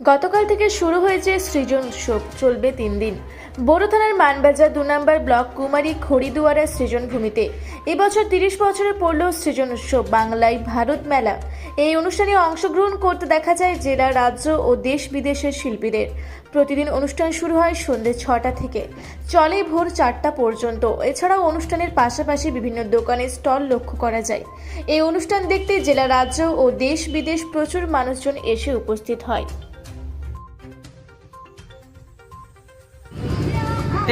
গতকাল থেকে শুরু হয়েছে সৃজন উৎসব, চলবে তিন দিন। বড় থানার মানবাজার দু নম্বর ব্লক কুমারী খড়িদুয়ারা সৃজন ভূমিতে। এবছর তিরিশ বছরে পড়ল সৃজন উৎসব, বাংলায় ভারত মেলা। এই অনুষ্ঠানে অংশগ্রহণ করতে দেখা যায় জেলা, রাজ্য ও দেশ বিদেশের শিল্পীদের। প্রতিদিন অনুষ্ঠান শুরু হয় সন্ধ্যে ছটা থেকে। চলে ভোর চারটা পর্যন্ত। এছাড়াও অনুষ্ঠানের পাশাপাশি বিভিন্ন দোকানে স্টল লক্ষ্য করা যায়। এই অনুষ্ঠান দেখতে জেলা, রাজ্য ও দেশ বিদেশ প্রচুর মানুষজন এসে উপস্থিত হয়।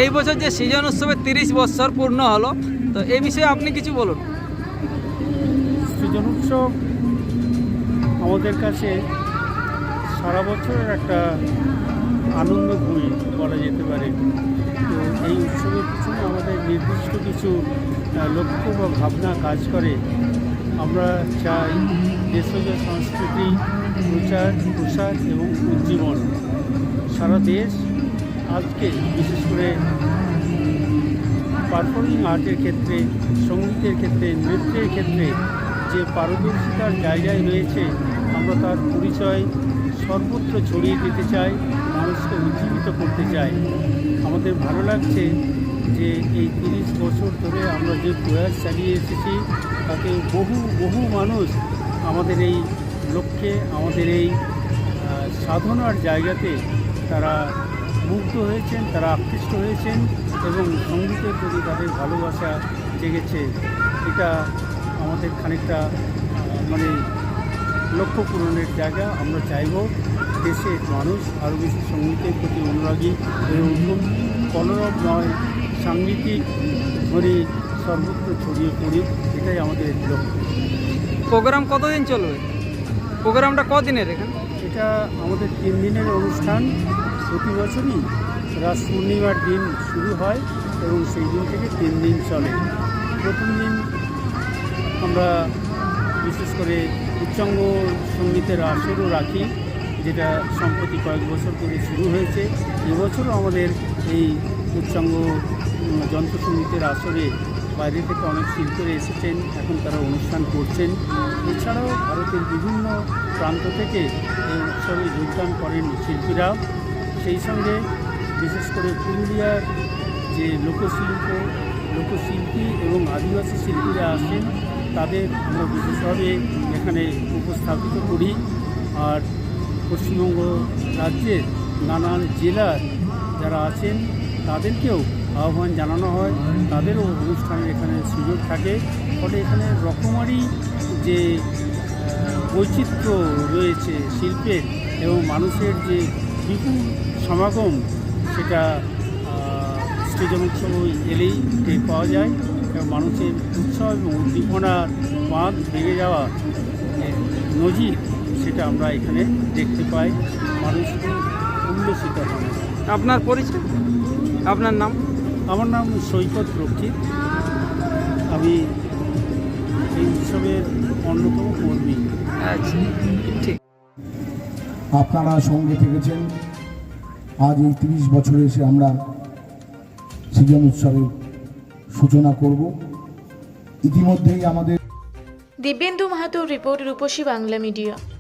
এই বছর যে সৃজন উৎসবের তিরিশ বছর পূর্ণ হলো, তো এই বিষয়ে আপনি কিছু বলুন। সৃজন উৎসব আমাদের কাছে সারা বছরের একটা আনন্দ ভূমি বলা যেতে পারে। তো এই উৎসবের পিছনে আমাদের নির্দিষ্ট কিছু লক্ষ্য বা ভাবনা কাজ করে। আমরা চাই দেশজ সংস্কৃতি, প্রচার প্রসার এবং উজ্জীবন। সারা দেশ আজকে বিশেষ করে পারফর্মিং আর্টের ক্ষেত্রে, সঙ্গীতের ক্ষেত্রে, নৃত্যের ক্ষেত্রে যে পারদর্শিতার জায়গায় রয়েছে, আমরা তার পরিচয় সর্বত্র ছড়িয়ে দিতে চাই, মানুষকে উজ্জীবিত করতে চাই। আমাদের ভালো লাগছে যে এই তিরিশ বছর ধরে আমরা যে প্রয়াস চালিয়ে এসেছি, তাতে বহু বহু মানুষ আমাদের এই লক্ষ্যে, আমাদের এই সাধনার জায়গাতে তারা মুগ্ধ হয়েছেন, তারা আকৃষ্ট হয়েছেন এবং সঙ্গীতের প্রতি তাদের ভালোবাসা জেগেছে। এটা আমাদের খানিকটা মানে লক্ষ্য পূরণের জায়গা। আমরা চাইব দেশের মানুষ আরও বেশি সঙ্গীতের প্রতি অনুরাগী হয়ে উঠুন কলরব নয় সাংগীতিক ধ্বনি সর্বত্র ছড়িয়ে পড়ি এটাই আমাদের লক্ষ্য। প্রোগ্রাম কতদিন চলবে? প্রোগ্রামটা কদিনের এখানে? এটা আমাদের তিন দিনের অনুষ্ঠান। প্রতি বছরই রাস পূর্ণিমার দিন শুরু হয় এবং সেই দিন থেকে তিন দিন চলে। প্রথম দিন আমরা বিশেষ করে উচ্চাঙ্গ সঙ্গীতের আসরও রাখি, যেটা সম্প্রতি কয়েক বছর ধরে শুরু হয়েছে। এবছরও আমাদের এই উচ্চাঙ্গ যন্ত্রসঙ্গীতের আসরে বাইরে থেকে অনেক শিল্পীরা এসেছেন, এখন তারা অনুষ্ঠান করছেন। এছাড়াও ভারতের বিভিন্ন প্রান্ত থেকে এই উৎসবে যোগদান করেন শিল্পীরা। সেই সঙ্গে বিশেষ করে পুরুলিয়ার যে লোকশিল্প, লোকশিল্পী এবং আদিবাসী শিল্পীরা আসেন তাদের আমরা বিশেষভাবে এখানে উপস্থাপিত করি। আর পশ্চিমবঙ্গ রাজ্যের নানান জেলার যারা আছেন, তাদেরকেও আহ্বান জানানো হয়। তাদেরও অনুষ্ঠানের এখানে সুযোগ থাকে। ফলে এখানে রকমারি যে বৈচিত্র্য রয়েছে শিল্পের এবং মানুষের যে বিপুল সমাগম, সেটা সৃজন উৎসব এলেই টের পাওয়া যায়। এবং মানুষের উৎসব এবং উদ্দীপনার বাঁধ ভেঙে যাওয়া নজির, সেটা আমরা এখানে দেখতে পাই। মানুষ উল্লসিত হন আপনার পরিচয়? আপনার নাম? আমার নাম সৈকত রক্ষিত। আমি এই উৎসবের অন্যতম কর্মী। আচ্ছা। ঠিক। আপনারা সঙ্গে থেকেছেন। আজ এই তিরিশ বছরে এসে আমরা সৃজন উৎসবের সূচনা করব। ইতিমধ্যেই আমাদের দিব্যেন্দু মাহাতো রিপোর্ট রূপসী বাংলা মিডিয়া।